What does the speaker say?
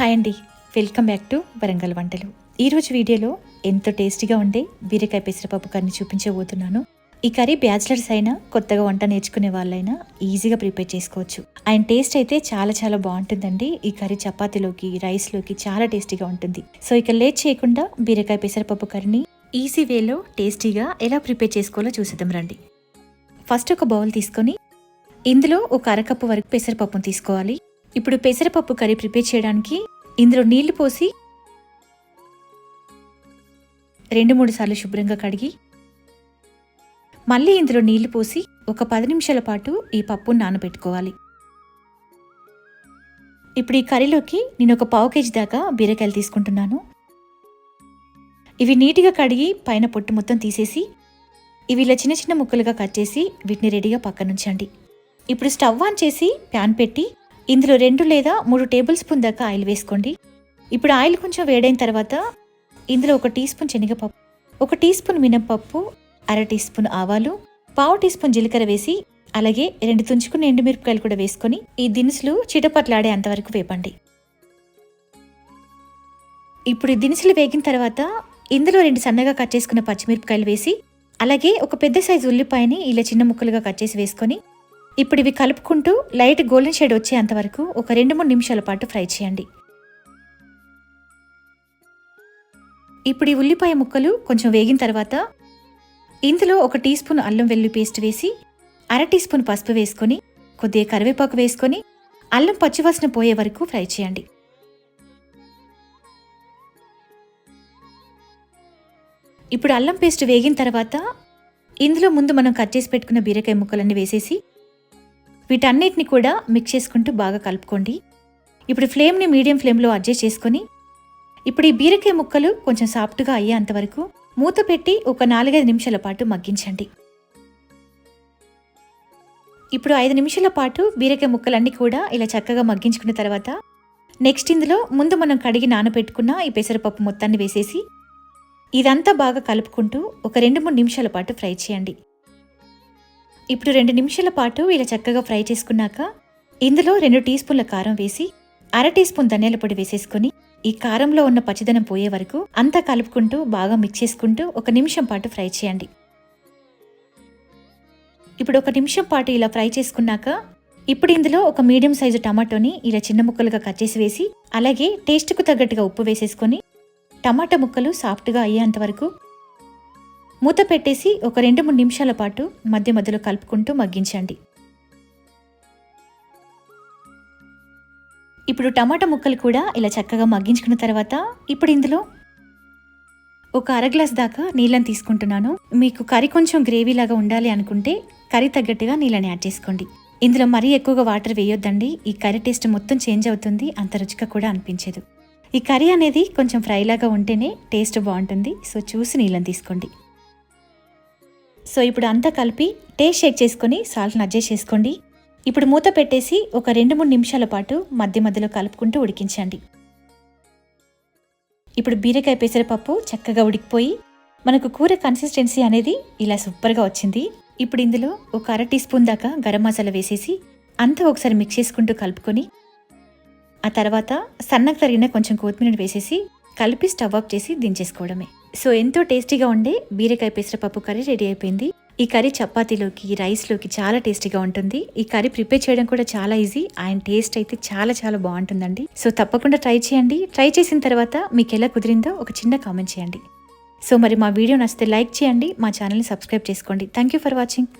Hi అండి. Welcome back to Warangal వంటలు. ఈరోజు వీడియోలో ఎంతో టేస్టీగా ఉండే బీరకాయ పెసరపప్పు కర్రీ చూపించబోతున్నాను. ఈ కర్రీ బ్యాచిలర్స్ అయినా కొత్తగా వంట నేర్చుకునే వాళ్ళైనా ఈజీగా ప్రిపేర్ చేసుకోవచ్చు. ఆయన టేస్ట్ అయితే చాలా చాలా బాగుంటుందండి. ఈ కర్రీ చపాతీలోకి రైస్లోకి చాలా టేస్టీగా ఉంటుంది. సో ఇక లేట్ చేయకుండా బీరకాయ పెసరపప్పు కర్రీని ఈజీ వేలో టేస్టీగా ఎలా ప్రిపేర్ చేసుకోవాలో చూసేద్దాం రండి. ఫస్ట్ ఒక బౌల్ తీసుకొని ఇందులో ఒక అరకప్పు వరకు పెసరపప్పును తీసుకోవాలి. ఇప్పుడు పెసరపప్పు కర్రీ ప్రిపేర్ చేయడానికి ఇందులో నీళ్ళు పోసి రెండు మూడు సార్లు శుభ్రంగా కడిగి మళ్ళీ ఇందులో నీళ్ళు పోసి ఒక పది నిమిషాల పాటు ఈ పప్పును నానబెట్టుకోవాలి. ఇప్పుడు ఈ కర్రీలోకి నేను ఒక పావు కేజీ దాకా బీరకాయలు తీసుకుంటున్నాను. ఇవి నీట్గా కడిగి పైన పొట్టు మొత్తం తీసేసి ఇవి ఇలా చిన్న చిన్న ముక్కలుగా కట్ చేసి వీటిని రెడీగా పక్కనుంచండి. ఇప్పుడు స్టవ్ ఆన్ చేసి ప్యాన్ పెట్టి ఇందులో రెండు లేదా మూడు టేబుల్ స్పూన్ దాకా ఆయిల్ వేసుకోండి. ఇప్పుడు ఆయిల్ కొంచెం వేడైన తర్వాత ఇందులో ఒక టీ స్పూన్ శనగపప్పు ఒక టీ స్పూన్ మినప్పప్పు అర టీ స్పూన్ ఆవాలు పావు టీ స్పూన్ జీలకర్ర వేసి అలాగే రెండు తుంచుకున్న ఎండుమిరపకాయలు కూడా వేసుకొని ఈ దినుసులు చిటపట్లాడే అంతవరకు వేపండి. ఇప్పుడు ఈ దినుసులు వేగిన తర్వాత ఇందులో రెండు సన్నగా కట్ చేసుకున్న పచ్చిమిరపకాయలు వేసి అలాగే ఒక పెద్ద సైజు ఉల్లిపాయని ఇలా చిన్న ముక్కలుగా కట్ చేసి వేసుకొని ఇప్పుడు ఇవి కలుపుకుంటూ లైట్ గోల్డెన్ షేడ్ వచ్చేంత వరకు ఒక రెండు మూడు నిమిషాల పాటు ఫ్రై చేయండి. ఇప్పుడు ఈ ఉల్లిపాయ ముక్కలు కొంచెం వేగిన తర్వాత ఇందులో ఒక టీ స్పూన్ అల్లం వెల్లుల్లి పేస్ట్ వేసి అర టీ స్పూన్ పసుపు వేసుకొని కొద్దిగా కరివేపాకు వేసుకొని అల్లం పచ్చివాసన పోయే వరకు ఫ్రై చేయండి. ఇప్పుడు అల్లం పేస్ట్ వేగిన తర్వాత ఇందులో ముందు మనం కట్ చేసి పెట్టుకున్న బీరకాయ ముక్కలన్నీ వేసేసి వీటన్నిటిని కూడా మిక్స్ చేసుకుంటూ బాగా కలుపుకోండి. ఇప్పుడు ఫ్లేమ్ని మీడియం ఫ్లేమ్లో అడ్జస్ట్ చేసుకొని ఇప్పుడు ఈ బీరకాయ ముక్కలు కొంచెం సాఫ్ట్గా అయ్యేంత వరకు మూత పెట్టి ఒక నాలుగైదు నిమిషాల పాటు మగ్గించండి. ఇప్పుడు ఐదు నిమిషాల పాటు బీరకాయ ముక్కలన్నీ కూడా ఇలా చక్కగా మగ్గించుకున్న తర్వాత నెక్స్ట్ ఇందులో ముందు మనం కడిగి నానబెట్టుకున్న ఈ పెసరపప్పు మొత్తాన్ని వేసేసి ఇదంతా బాగా కలుపుకుంటూ ఒక రెండు మూడు నిమిషాల పాటు ఫ్రై చేయండి. ఇప్పుడు రెండు నిమిషాల పాటు ఇలా చక్కగా ఫ్రై చేసుకున్నాక ఇందులో రెండు టీ స్పూన్ల కారం వేసి అర టీ స్పూన్ ధనియాల పొడి వేసేసుకుని ఈ కారంలో ఉన్న పచ్చిదనం పోయే వరకు అంతా కలుపుకుంటూ బాగా మిక్స్ చేసుకుంటూ ఒక నిమిషం పాటు ఫ్రై చేయండి. ఇప్పుడు ఒక నిమిషం పాటు ఇలా ఫ్రై చేసుకున్నాక ఇప్పుడు ఇందులో ఒక మీడియం సైజు టమాటోని ఇలా చిన్న ముక్కలుగా కట్ చేసి వేసి అలాగే టేస్ట్కు తగ్గట్టుగా ఉప్పు వేసేసుకొని టమాటా ముక్కలు సాఫ్ట్గా అయ్యేంత వరకు మూత పెట్టేసి ఒక రెండు మూడు నిమిషాల పాటు మధ్య మధ్యలో కలుపుకుంటూ మగ్గించండి. ఇప్పుడు టమాటా ముక్కలు కూడా ఇలా చక్కగా మగ్గించుకున్న తర్వాత ఇప్పుడు ఇందులో ఒక అర గ్లాస్ దాకా నీళ్ళని తీసుకుంటున్నాను. మీకు కర్రీ కొంచెం గ్రేవీ లాగా ఉండాలి అనుకుంటే కర్రీ తగ్గట్టుగా నీళ్ళని యాడ్ చేసుకోండి. ఇందులో మరీ ఎక్కువగా వాటర్ వేయొద్దండి. ఈ కర్రీ టేస్ట్ మొత్తం చేంజ్ అవుతుంది. అంత రుచిగా కూడా అనిపించదు. ఈ కర్రీ అనేది కొంచెం ఫ్రైలాగా ఉంటేనే టేస్ట్ బాగుంటుంది. సో చూసి నీళ్ళని తీసుకోండి. సో ఇప్పుడు అంతా కలిపి టేస్ట్ షేక్ చేసుకొని సాల్ట్ని అడ్జస్ట్ చేసుకోండి. ఇప్పుడు మూత పెట్టేసి ఒక రెండు మూడు నిమిషాల పాటు మధ్య మధ్యలో కలుపుకుంటూ ఉడికించండి. ఇప్పుడు బీరకాయ పెసరపప్పు చక్కగా ఉడికిపోయి మనకు కూర కన్సిస్టెన్సీ అనేది ఇలా సూపర్గా వచ్చింది. ఇప్పుడు ఇందులో ఒక అర టీ స్పూన్ దాకా గరం మసాలా వేసేసి అంతా ఒకసారి మిక్స్ చేసుకుంటూ కలుపుకొని ఆ తర్వాత సన్నకు తరిగిన కొంచెం కొత్తిమీర వేసేసి కలిపి స్టవ్ ఆఫ్ చేసి దించేసుకోవడమే. సో ఎంతో టేస్టీగా ఉండే బీరకాయ పెసరపప్పు కర్రీ రెడీ అయిపోయింది. ఈ కర్రీ చపాతీలోకి రైస్లోకి చాలా టేస్టీగా ఉంటుంది. ఈ కర్రీ ప్రిపేర్ చేయడం కూడా చాలా ఈజీ ఆయన టేస్ట్ అయితే చాలా చాలా బాగుంటుందండి. సో తప్పకుండా ట్రై చేయండి. ట్రై చేసిన తర్వాత మీకు ఎలా కుదిరిందో ఒక చిన్న కామెంట్ చేయండి. సో మరి మా వీడియో నచ్చితే లైక్ చేయండి. మా ఛానల్ని సబ్స్క్రైబ్ చేసుకోండి. Thank you for watching.